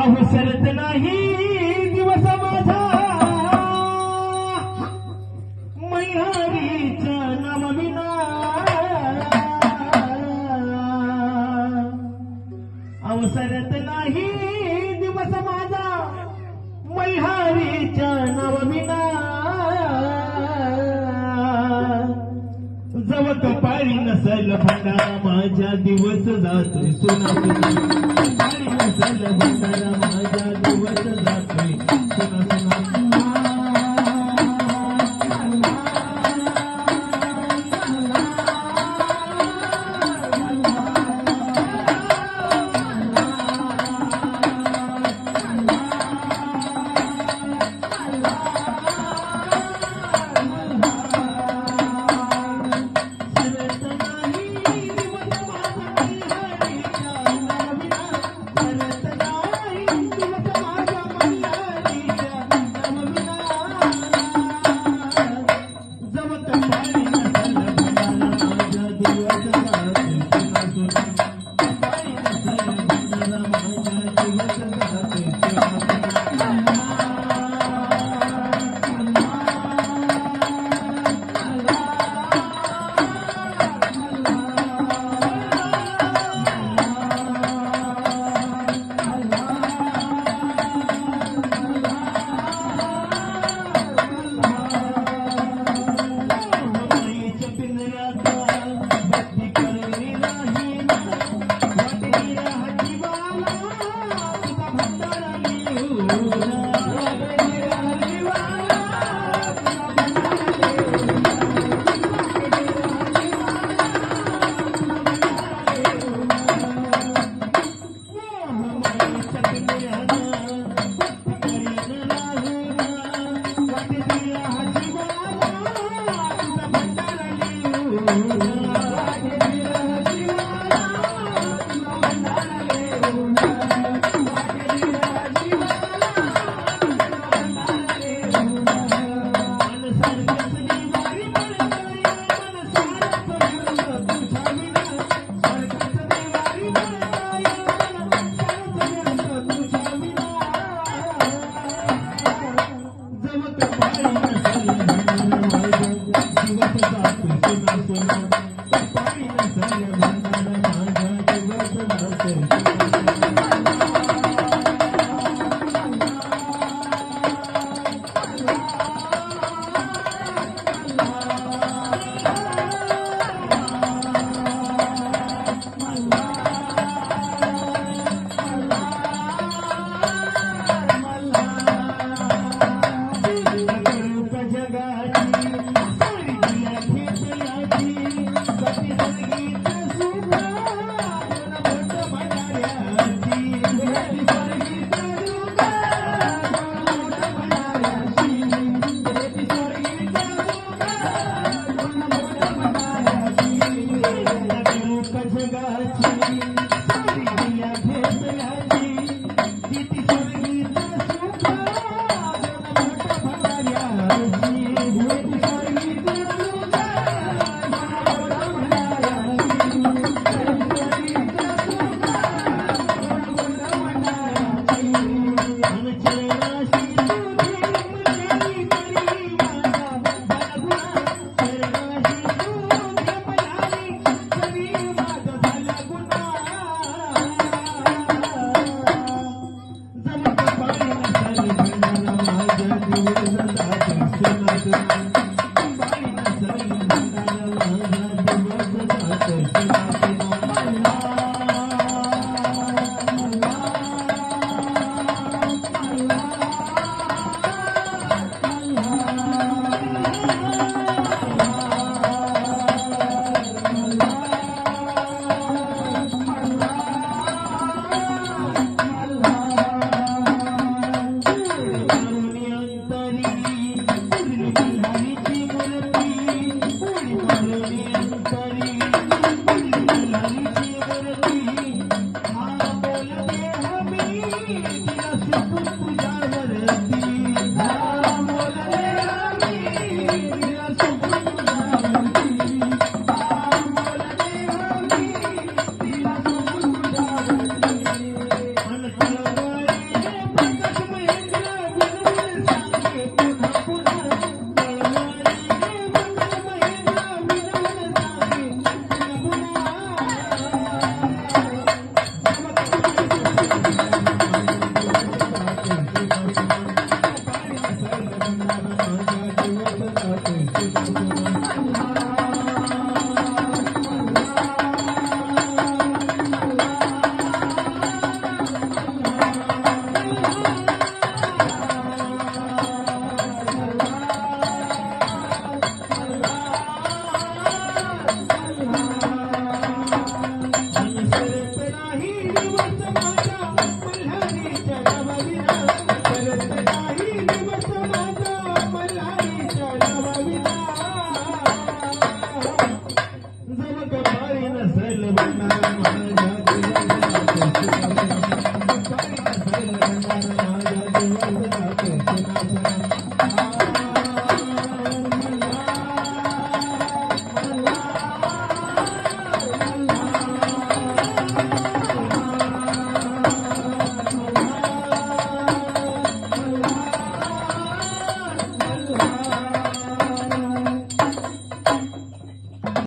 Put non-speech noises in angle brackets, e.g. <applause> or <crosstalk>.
अवसरत नाही दिवस माझा. मैहारीचा नवविना अवसरत नाही पाळी नसल भंडारा माझ्या दिवस जातो सुना सुना पाळी नसल भंडारा माझ्या दिवस जातो Thank <laughs> you.